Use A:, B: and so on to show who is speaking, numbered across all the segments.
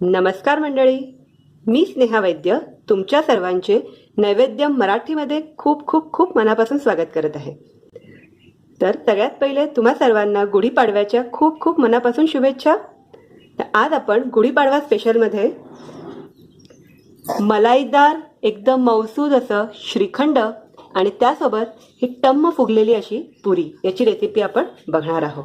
A: नमस्कार मंडळी. मी स्नेहा वैद्य. तुमच्या सर्वांचे नैवेद्य मराठीमध्ये खूप खूप खूप मनापासून स्वागत करत आहे. तर सगळ्यात पहिले तुम्हा सर्वांना गुढीपाडव्याच्या खूप खूप मनापासून शुभेच्छा. तर आज आपण गुढीपाडवा स्पेशलमध्ये मलाईदार एकदम मौसूद असं श्रीखंड आणि त्यासोबत ही टम्म फुगलेली अशी पुरी याची रेसिपी आपण बघणार आहोत.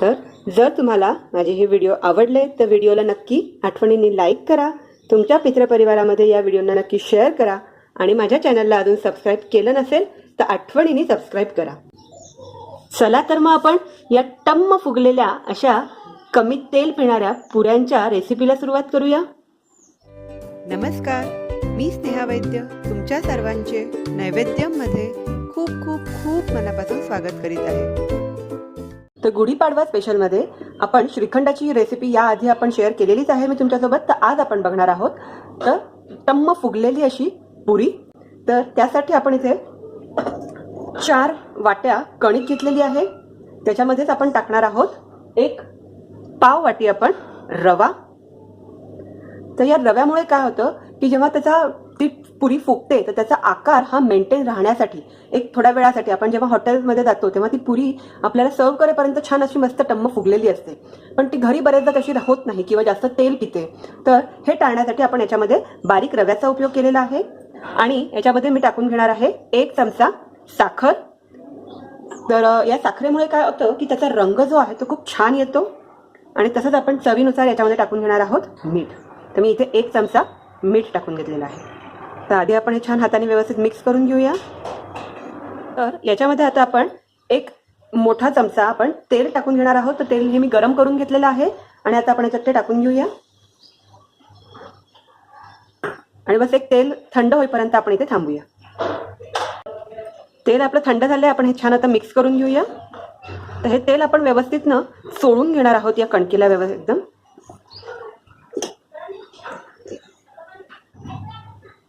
A: तर जर तुम्हाला माझे हे व्हिडिओ आवडले तर व्हिडिओला नक्की आठवणींनी लाईक करा. तुमच्या मित्रपरिवारामध्ये या व्हिडिओना नक्की शेअर करा. आणि माझ्या चॅनलला अजून सबस्क्राईब केलं नसेल तर आठवणीने सबस्क्राईब करा. चला तर मग आपण या टम्म फुगलेल्या अशा कमी तेल पिणाऱ्या पुऱ्यांच्या रेसिपीला सुरुवात करूया. नमस्कार मी स्नेहा वैद्य तुमच्या सर्वांचे नैवेद्यमध्ये खूप खूप खूप मनापासून स्वागत करीत आहे. तर गुढीपाडवा स्पेशलमध्ये आपण श्रीखंडाची रेसिपी याआधी आपण शेअर केलेलीच आहे. मी तुमच्यासोबत तर आज आपण बघणार आहोत. तर टम्म फुगलेली अशी पुरी. तर त्यासाठी आपण इथे चार वाट्या कणिक घेतलेली आहे. त्याच्यामध्येच आपण टाकणार आहोत एक पाव वाटी आपण रवा. तर या रव्यामुळे काय होतं की जेव्हा त्याचा पुरी फुगते तर त्याचा आकार हा मेंटेन राहण्यासाठी एक थोड्या वेळासाठी. आपण जेव्हा हॉटेलमध्ये जातो तेव्हा ती पुरी आपल्याला सर्व करेपर्यंत छान अशी मस्त टम्म फुगलेली असते. पण ती घरी बरेचदा तशी होत नाही किंवा जास्त तेल पिते. तर हे टाळण्यासाठी आपण याच्यामध्ये बारीक रव्याचा उपयोग केलेला आहे. आणि याच्यामध्ये मी टाकून घेणार आहे एक चमचा साखर. तर या साखरेमुळे काय होतं की त्याचा रंग जो आहे तो खूप छान येतो. आणि तसंच आपण चवीनुसार याच्यामध्ये टाकून घेणार आहोत मीठ. तर मी इथे एक चमचा मीठ टाकून घेतलेलं आहे. तर आधी आपण हे छान हाताने व्यवस्थित मिक्स करून घेऊया. तर याच्यामध्ये आता आपण एक मोठा चमचा आपण तेल टाकून घेणार आहोत. तर तेल हे मी गरम करून घेतलेलं आहे आणि आता आपण याच्यात ते टाकून घेऊया. आणि बस एक तेल थंड होईपर्यंत आपण इथे थांबूया. तेल आपलं थंड झालंय आपण हे छान आता मिक्स करून घेऊया. तर हे तेल आपण व्यवस्थित ना सोडून घेणार आहोत या कणकीला व्यवस्थित एकदम.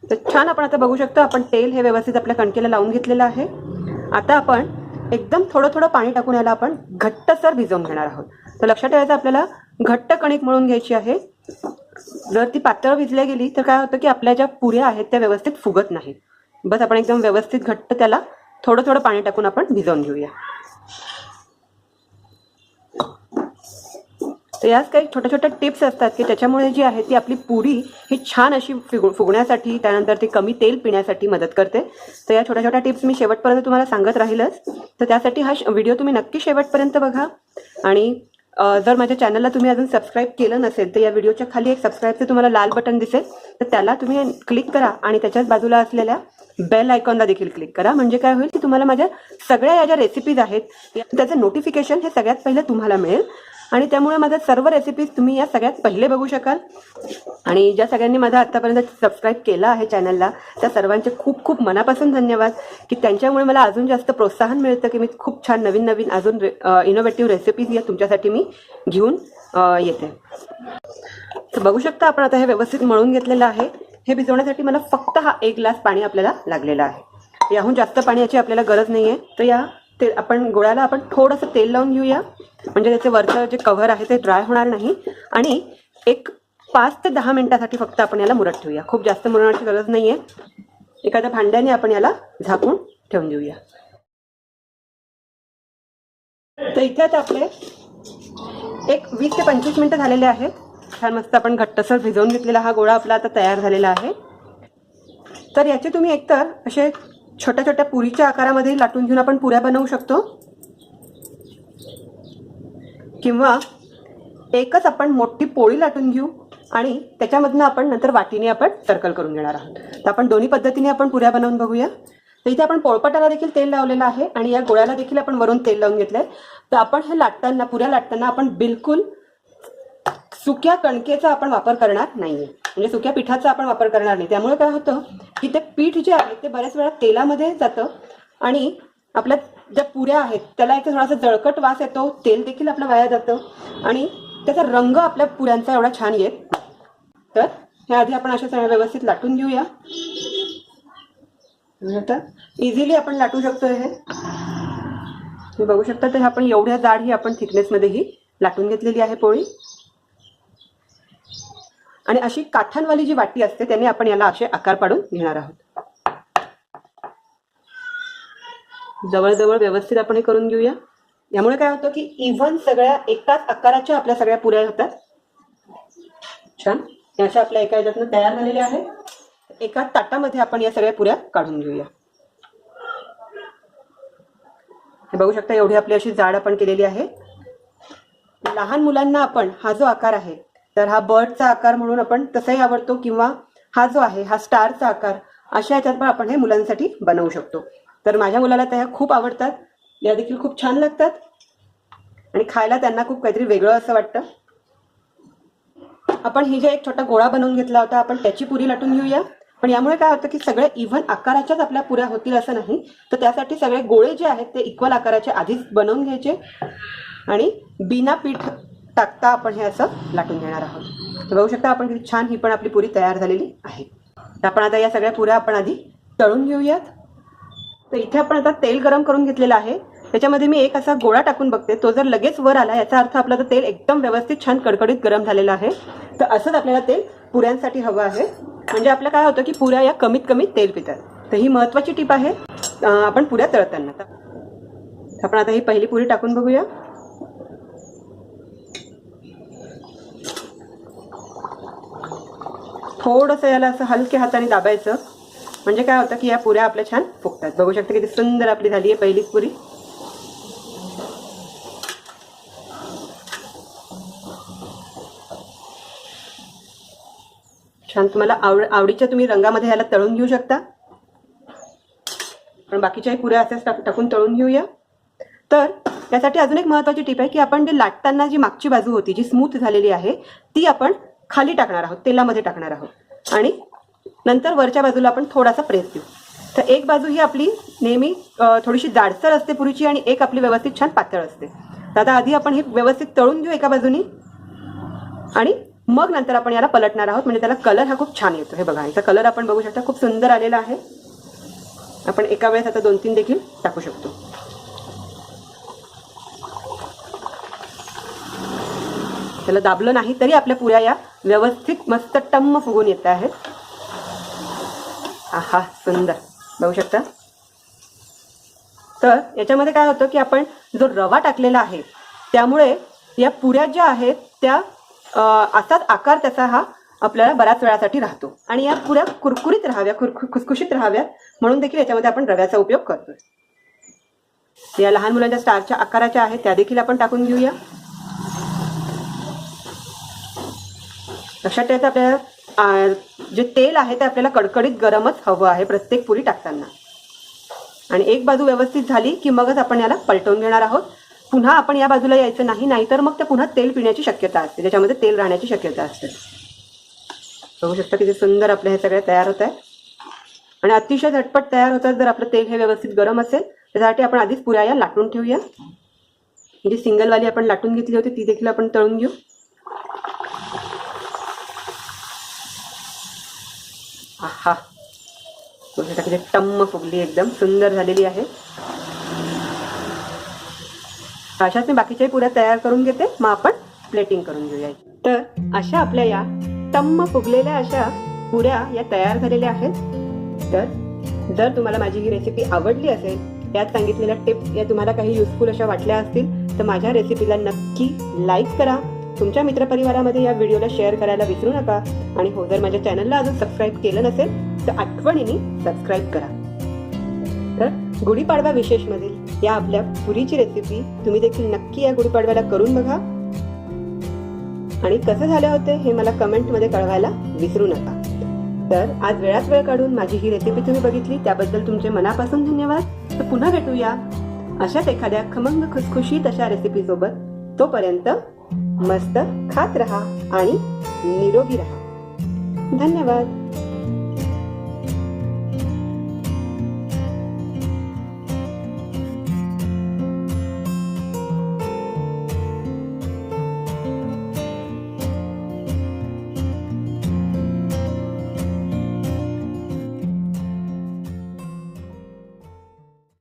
A: तर छान आपण आता बघू शकतो आपण तेल हे व्यवस्थित आपल्या कणकेला लावून घेतलेलं आहे. आता आपण एकदम थोडं थोडं पाणी टाकून याला आपण घट्टसर भिजवून घेणार आहोत. तर लक्षात ठेवायचं आपल्याला घट्ट कणिक मळून घ्यायची आहे. जर ती पातळ भिजल्या गेली तर काय होतं की आपल्या ज्या पुऱ्या आहेत त्या व्यवस्थित फुगत नाहीत. बस आपण एकदम व्यवस्थित घट्ट त्याला थोडं थोडं पाणी टाकून आपण भिजवून घेऊया. तर याच काही छोट्या छोट्या टिप्स असतात की त्याच्यामुळे जी आहे ती आपली पुरी ही छान अशी फुग फुगण्यासाठी त्यानंतर ती कमी तेल पिण्यासाठी मदत करते. तर या छोट्या छोट्या टिप्स मी शेवटपर्यंत तुम्हाला सांगत राहीलच. तर त्यासाठी हा व्हिडिओ तुम्ही नक्की शेवटपर्यंत बघा. आणि जर माझ्या चॅनलला तुम्ही अजून सबस्क्राईब केलं नसेल तर या व्हिडिओच्या खाली एक सबस्क्राईबचं तुम्हाला लाल बटन दिसेल. तर त्याला तुम्ही क्लिक करा आणि त्याच्याच बाजूला असलेल्या बेल आयकॉनला देखील क्लिक करा. म्हणजे काय होईल की तुम्हाला माझ्या सगळ्या या ज्या रेसिपीज आहेत त्याचं नोटिफिकेशन हे सगळ्यात पहिले तुम्हाला मिळेल. आणि त्यामुळे माझ्या सर्व रेसिपीज तुम्ही या सगळ्यात पहिले बघू शकाल. आणि ज्या सगळ्यांनी माझा आत्तापर्यंत सबस्क्राईब केला आहे चॅनलला त्या सर्वांचे खूप खूप मनापासून धन्यवाद की त्यांच्यामुळे मला अजून जास्त प्रोत्साहन मिळतं की मी खूप छान नवीन नवीन अजून इनोव्हेटिव्ह रेसिपीज या तुमच्यासाठी मी घेऊन येते. तर बघू शकता आपण आता हे व्यवस्थित मळून घेतलेलं आहे. हे भिजवण्यासाठी मला फक्त हा एक ग्लास पाणी आपल्याला लागलेला आहे. याहून जास्त पाण्याची आपल्याला गरज नाही आहे तर या ते आपण गोळ्याला आपण थोडंसं तेल लावून घेऊया. म्हणजे त्याचे वरचं जे कव्हर आहे ते ड्राय होणार नाही. आणि एक पाच ते दहा मिनिटासाठी फक्त आपण याला मुरत ठेवूया. खूप जास्त मुरण्याची गरज नाही आहे एखाद्या भांड्याने आपण याला झाकून ठेवून देऊया. तर इथे आता आपले एक वीस ते पंचवीस मिनिटं झालेले आहेत. छान मस्त आपण घट्टसर भिजवून घेतलेला हा गोळा आपला आता तयार झालेला आहे. तर याचे तुम्ही एकतर असे छोट्या छोट्या पुरीच्या आकारामध्ये लाटून घेऊन आपण पुऱ्या बनवू शकतो. किंवा एकच आपण मोठी पोळी लाटून घेऊ आणि त्याच्यामधनं आपण नंतर वाटीने आपण सर्कल करून घेणार आहोत. तर आपण दोन्ही पद्धतीने आपण पुऱ्या बनवून बघूया. तर इथे आपण पोळपाटाला देखील तेल लावलेलं आहे आणि या गोळ्याला देखील आपण वरून तेल लावून घेतलं आहे तर आपण हे लाटताना पुऱ्या लाटताना आपण बिलकुल सुक्या कणकेचा आपण वापर करणार नाहीये. म्हणजे सुक्या पिठाचा आपण वापर करणार नाही. त्यामुळे काय होतं की ते पीठ जे आहे ते बऱ्याच वेळा तेलामध्ये जातं आणि आपल्या ज्या पुऱ्या आहेत त्याला एक थोडासा जळकट वास येतो तेल देखील आपलं वाया जातं आणि त्याचा रंग आपल्या पुऱ्यांचा एवढा छान येत तर ह्या आधी आपण अशा सगळ्या व्यवस्थित लाटून घेऊया. इझिली आपण लाटू शकतो हे. तुम्ही बघू शकता तर आपण एवढ्या जाड ही आपण थिकनेसमध्ये ही लाटून घेतलेली आहे पोळी. आणि अशी काठांवाली जी वाटी असते त्याने आपण याला असे आकार पाडून घेणार आहोत. जवळजवळ व्यवस्थित आपण हे करून घेऊया. यामुळे काय होतं की इव्हन सगळ्या एकाच आकाराच्या आपल्या सगळ्या पुऱ्या होतात. छान. अशा आपल्या एका याच्यातनं तयार झालेल्या आहेत. एका ताटामध्ये आपण या सगळ्या पुऱ्या काढून घेऊया. हे बघू शकता एवढी आपली अशी जाड आपण केलेली आहे. लहान मुलांना आपण हा जो आकार आहे तर हा बर्डचा आकार म्हणून आपण तसाही आवडतो किंवा हा जो आहे हा स्टारचा आकार अशा ह्याच्यात पण आपण हे मुलांसाठी बनवू शकतो. तर माझ्या मुलाला त्या खूप आवडतात. या देखील खूप छान लागतात. आणि खायला त्यांना खूप काहीतरी वेगळं असं वाटतं. आपण ही जे एक छोटा गोळा बनवून घेतला होता आपण त्याची पुरी लाटून घेऊया. पण यामुळे काय होतं की सगळे इव्हन आकाराच्याच आपल्या पुऱ्या होतील असं नाही. तर त्यासाठी सगळे गोळे जे आहेत ते इक्वल आकाराचे आधीच बनवून घ्यायचे. आणि बिना पीठ टाकता आपण हे असं लाटून घेणार आहोत. तर बघू शकता आपण किती छान ही पण आपली पुरी तयार झालेली आहे. तर आपण आता या सगळ्या पुऱ्या आपण आधी तळून घेऊयात. तर इथे आपण आता तेल गरम करून घेतलेलं आहे. त्याच्यामध्ये मी एक असा गोळा टाकून बघते. तो जर लगेच वर आला याचा अर्थ आपलं तेल एकदम व्यवस्थित छान कडकडीत गरम झालेलं आहे. तर असंच आपल्याला तेल पुऱ्यांसाठी हवं आहे. म्हणजे आपलं काय होतं की पुऱ्या या कमीत कमी तेल पितात. तर ही महत्वाची टीप आहे. आपण पुऱ्या तळताना. तर आपण आता ही पहिली पुरी टाकून बघूया. थोडंसं याला असं हलक्या हाताने दाबायचं. म्हणजे काय होतं की या पुऱ्या आपल्या छान फुगतात. बघू शकता किती सुंदर आपली झाली आहे पहिलीच पुरी. छान तुम्हाला आवड आवडीच्या तुम्ही रंगामध्ये ह्याला तळून घेऊ शकता. पण बाकीच्याही पुऱ्या असेच टाक टाकून तळून घेऊया. तर त्यासाठी अजून एक महत्त्वाची टीप आहे की आपण जे लाटताना जी मागची बाजू होती जी स्मूथ झालेली आहे ती आपण खाली टाकणार आहोत तेलामध्ये टाकणार आहोत. आणि नंतर वरच्या बाजूला आपण थोडासा प्रेस देऊ. तर एक बाजू ही आपली नेहमी थोडीशी जाडसर असते पुरीची आणि एक आपली व्यवस्थित छान पातळ असते. तर आता आधी आपण हे व्यवस्थित तळून घेऊ एका बाजूनी. आणि मग नंतर आपण याला पलटणार आहोत म्हणजे त्याला कलर हा खूप छान येतो. हे बघा याचा कलर आपण बघू शकता खूप सुंदर आलेला आहे. आपण एका वेळेस आता दोन तीन देखील टाकू शकतो. त्याला दाबलं नाही तरी आपल्या पुऱ्या या व्यवस्थित मस्त टम्म फुगून येत आहेत. आहा सुंदर. बघू शकता? तर याच्यामध्ये काय होतं की आपण जो रवा टाकलेला आहे त्यामुळे या पुऱ्या ज्या आहेत त्या असाच आकार त्याचा हा आपल्याला बऱ्याच वेळासाठी राहतो. आणि या पुऱ्या कुरकुरीत राहाव्या खुरखु खुसखुशीत राहाव्यात म्हणून देखील याच्यामध्ये आपण रव्याचा उपयोग करतोय. या लहान मुलांच्या स्टारच्या आकाराच्या आहेत त्या देखील आपण टाकून घेऊया. लक्षात ठेवायचं आपल्याला जे तेल आहे ते आपल्याला कडकडीत गरमच हवं आहे प्रत्येक पुरी टाकताना. आणि एक बाजू व्यवस्थित झाली की मगच आपण याला पलटवून घेणार आहोत. पुन्हा आपण या बाजूला यायचं नाही नाहीतर मग ते पुन्हा तेल पिण्याची शक्यता असते ज्याच्यामध्ये तेल राहण्याची शक्यता असते. बघू शकता किती सुंदर आपले हे सगळे तयार होत आहे आणि अतिशय झटपट तयार होतात जर आपलं तेल हे व्यवस्थित गरम असेल त्यासाठी आपण आधीच पुऱ्या या लाटून ठेवूया. जी सिंगलवाली आपण लाटून घेतली होती ती देखील आपण तळून घेऊ. बघू शकता किती टम्म फुगली एकदम सुंदर झालेली आहे. अशाच मी बाकीच्याही पुऱ्या तयार करून घेते. मग आपण प्लेटिंग करून घेऊया. तर अशा आपल्या या टम्म फुगलेल्या अशा पुऱ्या या तयार झालेल्या आहेत. तर जर तुम्हाला माझी ही रेसिपी आवडली असेल यात सांगितलेल्या टिप्स या तुम्हाला काही युजफुल अशा वाटल्या असतील तर माझ्या रेसिपीला नक्की लाईक करा. तुमच्या मित्रपरिवारामध्ये या व्हिडिओला शेअर करायला विसरू नका. आणि हो जर माझ्या चॅनलला अजून सबस्क्राईब केलं नसेल तर आठवणीने सबस्क्राईब करा. तर गुढीपाडवा विशेषमधील या आपल्या पुरीची रेसिपी तुम्ही देखील नक्की या गुढीपाडव्याला करून बघा. आणि कसं झाले होते हे मला कमेंटमध्ये कळवायला विसरू नका. तर आज वेळात वेळ काढून माझी ही रेसिपी तुम्ही बघितली त्याबद्दल तुमचे मनापासून धन्यवाद. तर पुन्हा भेटूया. अशाच एखाद्या खमंग खुसखुशीत अशा रेसिपी सोबत तोपर्यंत मस्त खात रहा आणि निरोगी रहा. धन्यवाद.